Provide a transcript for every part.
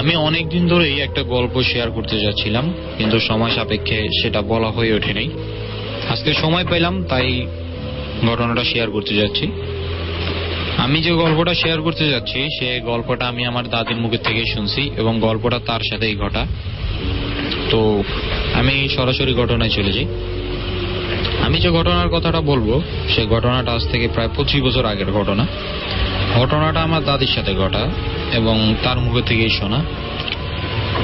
আমি অনেকদিন ধরেই একটা গল্প শেয়ার করতে যাচ্ছিলাম, কিন্তু সময় সাপেক্ষে সেটা বলা হয়ে ওঠেনি। আজকে সময় পেলাম, তাই ঘটনাটা শেয়ার করতে যাচ্ছি। আমি যে গল্পটা শেয়ার করতে যাচ্ছি, সে গল্পটা আমি আমার দাদির মুখের থেকে শুনছি এবং গল্পটা তার সাথেই ঘটা। তো আমি সরাসরি ঘটনায় চলে যাই। আমি যে ঘটনার কথাটা বলব, সে ঘটনাটা আজ থেকে প্রায় পঁচিশ বছর আগের ঘটনা। ঘটনাটা আমার দাদির সাথে ঘটা এবং তার মুখে থেকেই শোনা।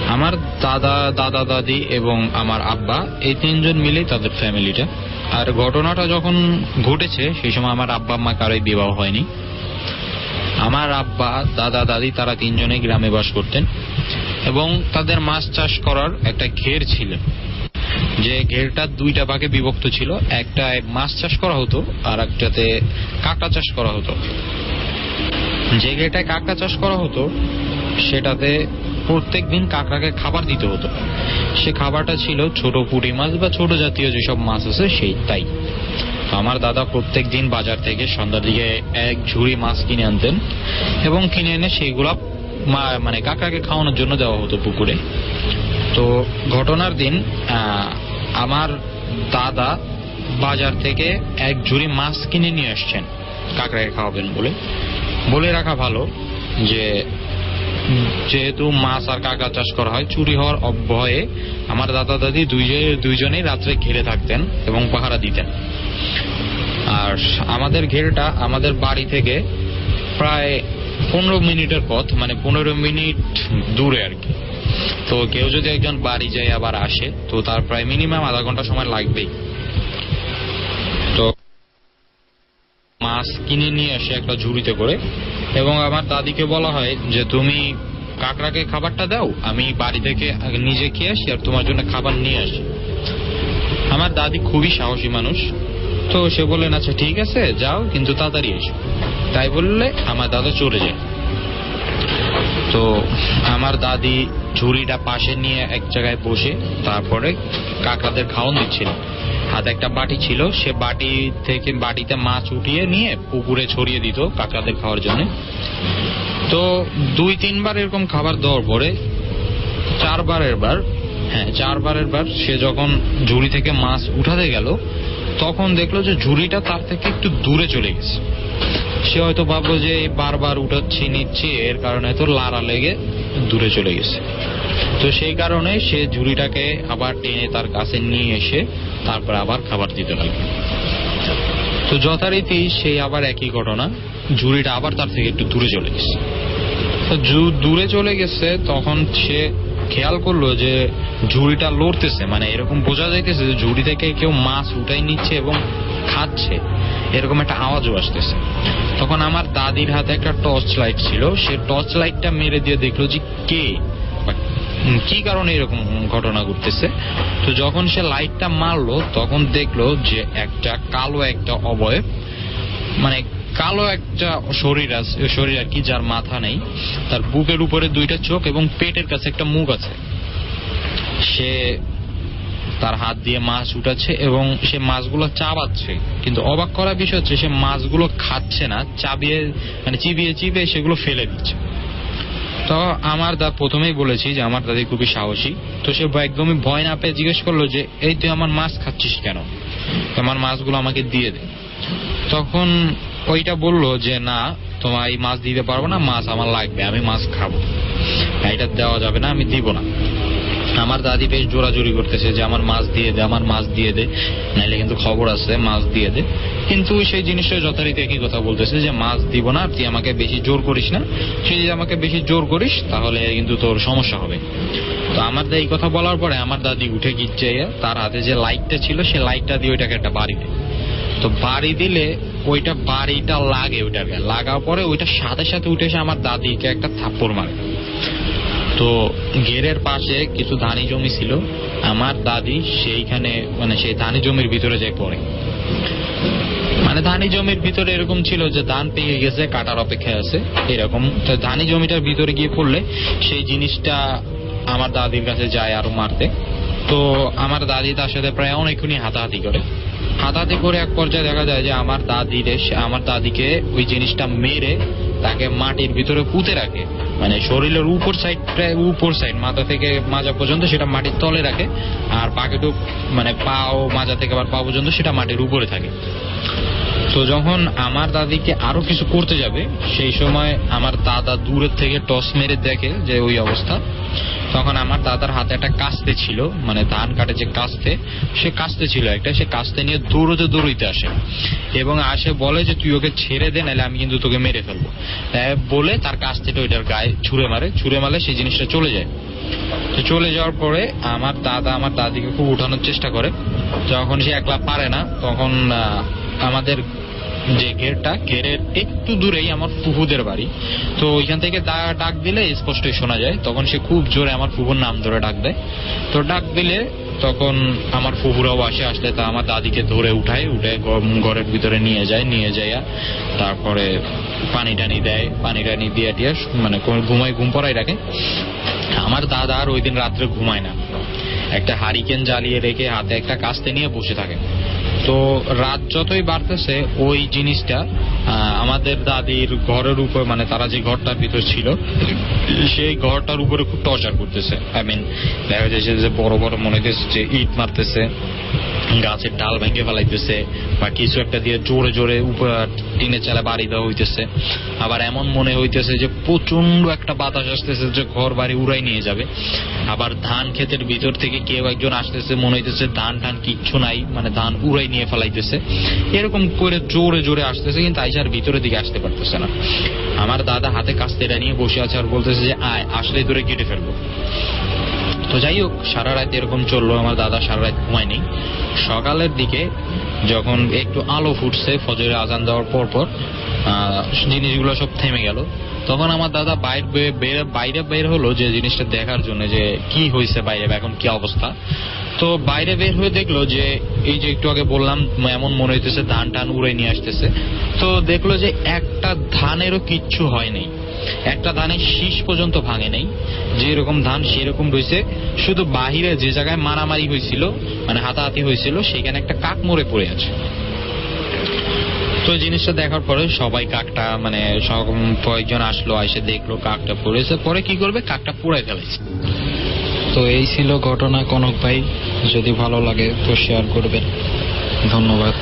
আমার দাদা দাদা, দাদি এবং আমার আব্বা এই তিনজন মিলেই তাদের ফ্যামিলিটা। আর ঘটনাটা যখন ঘটেছে, সেই সময় আমার আব্বা আম্মা কারোই বিবাহ হয়নি। আমার আব্বা, দাদা, দাদি তারা তিনজনে গ্রামে বাস করতেন এবং তাদের মাছ চাষ করার একটা ঘের ছিল। যে ঘেরটা দুইটা ভাগে বিভক্ত ছিল। একটায় মাছ চাষ করা হতো আর একটাতে কাঁকড়া চাষ করা হতো। যে ঘেরটায় কাঁকড়া চাষ করা হতো, সেটাতে প্রত্যেক দিন কাঁকড়াকে খাবার দিতে হতো। সে খাবারটা ছিল ছোট পুঁটি মাছ বা ছোট জাতীয় যেসব মাছ আছে, সেই তাই। আমার দাদা প্রত্যেক দিন বাজার থেকে সন্ধ্যার দিকে এক ঝুড়ি মাছ কিনে আনতেন এবং কিনে এনে সেইগুলা মানে কাকাকে খাওয়ানোর জন্য দেওয়া হতো পুকুরে। তো ঘটনার দিন আমার দাদা বাজার থেকে এক ঝুড়ি মাছ কিনে নিয়ে আসছেন কাকড়াকে খাওয়াবেন বলে। বলে রাখা ভালো যে, যেহেতু মাছ আর কাঁকড়া চাষ করা হয়, চুরি হওয়ার অব- ভয়ে আমার দাদা দাদি দুইজনে- দুইজনেই রাত্রে ঘিরে থাকতেন এবং পাহারা দিতেন। আর আমাদের ঘেরটা আমাদের বাড়ি থেকে প্রায় পনেরো মিনিটের পথ মানে পনেরো মিনিট দূরে আর কি। তো কেউ যদি একজন বাড়ি যায় আবার আসে, তো তার প্রায় মিনিমাম আধা ঘণ্টা সময় লাগবেই। মাছ কিনে নিয়ে আসে একটা ঝুড়িতে করে, এবং আমার দাদিকে বলা হয় যে, তুমি কাকড়াকে খাবারটা দাও, আমি বাড়ি থেকে নিজে খেয়ে আসি আর তোমার জন্য খাবার নিয়ে আসি। আমার দাদি খুবই সাহসী মানুষ, তো সে বললেন আচ্ছা ঠিক আছে, যাও, কিন্তু তাড়াতাড়ি এসো। তাই বললে, আমার দাদা চলে যায়। তো আমার দাদি ঝুড়িটা পাশে নিয়ে এক জায়গায় বসে তারপরে কাকাদের খাওয়ান দিচ্ছিল। হাতে একটা বাটি ছিল, সে বাটি থেকে বাটিতে মাছ উঠিয়ে নিয়ে পুকুরে ছড়িয়ে দিত কাকাদের খাওয়ার জন্য। তো দুই তিনবার এরকম খাবার দেওয়ার পরে চারবারের বার হ্যাঁ চারবারের বার সে যখন ঝুড়ি থেকে মাছ উঠাতে গেল, তখন দেখল যে ঝুড়িটা তার থেকে একটু দূরে চলে গেছে। সে হয়তো ভাবলো যে বারবার উঠাচ্ছি, নিচ্ছি, এর কারণে তো লারা লেগে দূরে চলে গেছে। তো সেই কারণে সে ঝুড়িটাকে আবার টেনে তার কাছে নিয়ে এসে তারপর আবার খাবার দিতে লাগল। তো যথারীতি সেই আবার একই ঘটনা, ঝুড়িটা আবার তার থেকে একটু দূরে চলে গেছে। তো দূরে চলে গেছে, তখন সে খেয়াল করল যে ঝুড়িটা লড়তেছে মানে এরকম বোঝা যাইতেছে যে ঝুড়ি থেকে কেউ মাছ উঠাই নিচ্ছে এবং খাচ্ছে, এরকম একটা আওয়াজও আসতেছে। তখন আমার দাদির হাতে একটা টর্চ লাইট ছিল, সে টর্চ লাইটটা মেরে দিয়ে দেখল যে কে কি কারণে এরকম ঘটনা ঘটতেছে। তো যখন সে লাইটটা মারলো, তখন দেখল যে একটা কালো একটা অবয়ব মানে কালো একটা শরীর আছে, শরীর আর কি যার মাথা নেই, তার বুকের উপরে দুইটা চোখ এবং পেটের কাছে একটা মুখ আছে। সে তার হাত দিয়ে মাছ উঠাচ্ছে এবং সে মাছগুলো চাবাচ্ছে। কিন্তু অবাক করার বিষয় হচ্ছে সে মাছগুলো খাচ্ছে না, চাবিয়ে মানে চিবিয়ে চিবিয়ে সেগুলো ফেলে দিচ্ছে। তো আমার দা প্রথমেই বলেছি যে আমার দাদি খুবই সাহসী। তো সে একদমই ভয় না পেয়ে জিজ্ঞেস করল যে, এই তুই আমার মাছ খাচ্ছিস কেন? আমার মাছগুলো আমাকে দিয়ে দে। তখন ওইটা বলল যে, না তোমার এই মাছ দিতে পারব না, মাছ আমার লাগবে, আমি মাছ খাব। এটা দেওয়া যাবে না, আমি দিব না। আমার দাদি বেশ জোরাজুরি করতেছে যে আমার মাছ দিয়ে দে, আমার মাছ দিয়ে দে। নাইলে কিন্তু খবর আছে, মাছ দিয়ে দে। কিন্তু সেই জিনিসটা যথারীতি একই কথা বলতেছে যে, মাছ দিব না তুই আমাকে বেশি জোর করিস না। তুই যদি আমাকে বেশি জোর করিস, তাহলে কিন্তু তোর সমস্যা হবে। তো আমার এই কথা বলার পরে আমার দাদি উঠে গিয়ে তার হাতে যে লাইটটা ছিল, সে লাইটটা দিয়ে ওইটাকে একটা বাড়ি দেয়। তো বাড়ি দিলে ওইটা বাড়িটা লাগে ওইটাকে। লাগার পরে ওইটা সাথে সাথে উঠে এসে আমার দাদিকে একটা থাপ্পড় মারে। তো গেরের পাশে কিছু ধানি জমি ছিল। আমার দাদি সেইখানে মানে সেই ধানি জমির ভিতরে যে পড়ে। মানে ধানি জমির ভিতরে এরকম ছিল যে ধান পেকে গেছে, কাটার অপেক্ষায় আছে, এরকম। তো ধানি জমিটার ভিতরে গিয়ে পড়লে সেই জিনিসটা আমার দাদির কাছে যায় আরও মারতে। তো আমার দাদি তার সাথে প্রায় অনেকক্ষণই হাতাহাতি করে। হাতাহাতি করে এক পর্যায়ে দেখা যায় যে আমার দাদিরে আমার দাদিকে ওই জিনিসটা মেরে তাকে মাটির ভিতরে পুঁতে রাখে। মানে শরীরের উপর সাইডটা উপর সাইড মাথা থেকে মাজা পর্যন্ত সেটা মাটির তলে রাখে। আর বাকিটুক মানে পা ও মাজা থেকে আবার পা পর্যন্ত সেটা মাটির উপরে থাকে। তো যখন আমার দাদিকে আরও কিছু করতে যাবে, সেই সময় আমার দাদা দূরের থেকে টস মেরে দেখে যে ওই অবস্থা। তখন আমার দাদার হাতে একটা কাস্তে ছিল মানে ধান কাটে যে কাস্তে, সে কাস্তে ছিল একটা, সে কাস্তে নিয়ে দৌড়তে দৌড়ইতে আসে। এবং আসে বলে যে, তুই ওকে ছেড়ে দে, নাহলে আমি কিন্তু তোকে মেরে ফেলব। বলে তার কাস্তেটা ওইটার গায়ে ছুঁড়ে মারে, ছুঁড়ে মারলে সেই জিনিসটা চলে যায়। তো চলে যাওয়ার পরে আমার দাদা, আমার দাদিকে খুব উঠানোর চেষ্টা করে। যখন সে একলা পারে না, তখন আমাদের যে ঘেরটা ঘেরের একটু দূরেই আমার ফুফুদের বাড়ি। তো ওইখান থেকে ডাক দিলে স্পষ্টই শোনা যায়। তখন সে খুব জোরে আমার ফুফুর নাম ধরে ডাক দেয়। তো ডাক দিলে তখন আমার ফুফুরাও আসে, আসলে তা আমার দাদিকে ধরে উঠায় উঠে ঘরের ভিতরে নিয়ে যায়, নিয়ে যাইয়া তারপরে পানি টানি দেয়, পানি টানি দিয়ে টিয়া মানে ঘুমায়, ঘুম পড়াই রাখে। আমার দাদা আর ওই দিন রাত্রে ঘুমায় না। একটা হারিকেন জ্বালিয়ে রেখে হাতে একটা কাস্তে নিয়ে বসে থাকে। তো রাত যতই বাড়তেছে, ওই জিনিসটা আমাদের দাদির ঘরের উপর মানে তারা যে ঘরটার ভিতর ছিল, সেই ঘরটার উপরে খুব টর্চার করতেছে। আই মিন দেখা যাচ্ছে যে বড় বড় মনে হইতেছে যে ইট মারতেছে। গাছের ডাল ভেঙে ফেলাইতেছে বা কিছু একটা দিয়ে জোরে জোরে টিনের চালে বাড়ি দেওয়া হইতেছে। আবার এমন মনে হইতেছে যে প্রচণ্ড একটা বাতাস আসতেছে যে ঘর বাড়ি উড়াই নিয়ে যাবে। আবার ধান ক্ষেতের ভিতর থেকে কেউ একজন আসতেছে, মনে হইতেছে ধান টান কিচ্ছু নাই মানে ধান উড়াই নিয়ে ফেলাইতেছে। এরকম করে জোরে জোরে আসতেছে, কিন্তু আইসার ভিতরের দিকে আসতে পারতেছে না। আমার দাদা হাতে কাস্তেটা নিয়ে বসে আছে আর বলতেছে যে, আয়, আসলে ধরে কেটে ফেলব। তো যাই হোক, সারা রাত এরকম চলল, আমার দাদা সারা রাত ঘুমায়নি। সকালের দিকে যখন একটু আলো ফুটছে, ফজরের আজান দেওয়ার পর পর জিনিসগুলো সব থেমে গেল। তখন আমার দাদা বাইরে বাইরে বের হলো যে জিনিসটা দেখার জন্য, যে কি হয়েছে বাইরে এখন কি অবস্থা। তো বাইরে বের হয়ে দেখল যে, এই যে একটু আগে বললাম, এমন মনে হইতেছে ধান টান উড়ে নিয়ে আসতেছে। তো দেখল যে একটা ধানেরও কিচ্ছু হয়নি একটা ধানের শীষ পর্যন্ত ভাঙে নেই। যেরকম ধান, সেরকম রয়েছে। শুধু বাহিরে যে জায়গায় মারামারি হয়েছিল মানে হাতাহাতি হয়েছিল সেখানে একটা কাক মরে পড়ে আছে। তো জিনিসটা দেখার পরে সবাই কাকটা মানে কয়েকজন আসলো, এসে দেখল কাকটা পড়েছে পরে কি করবে? কাকটা পুড়াই ফেলেছে। তো এই ছিল ঘটনা, কনক ভাই। যদি ভালো লাগে তো শেয়ার করবেন। ধন্যবাদ।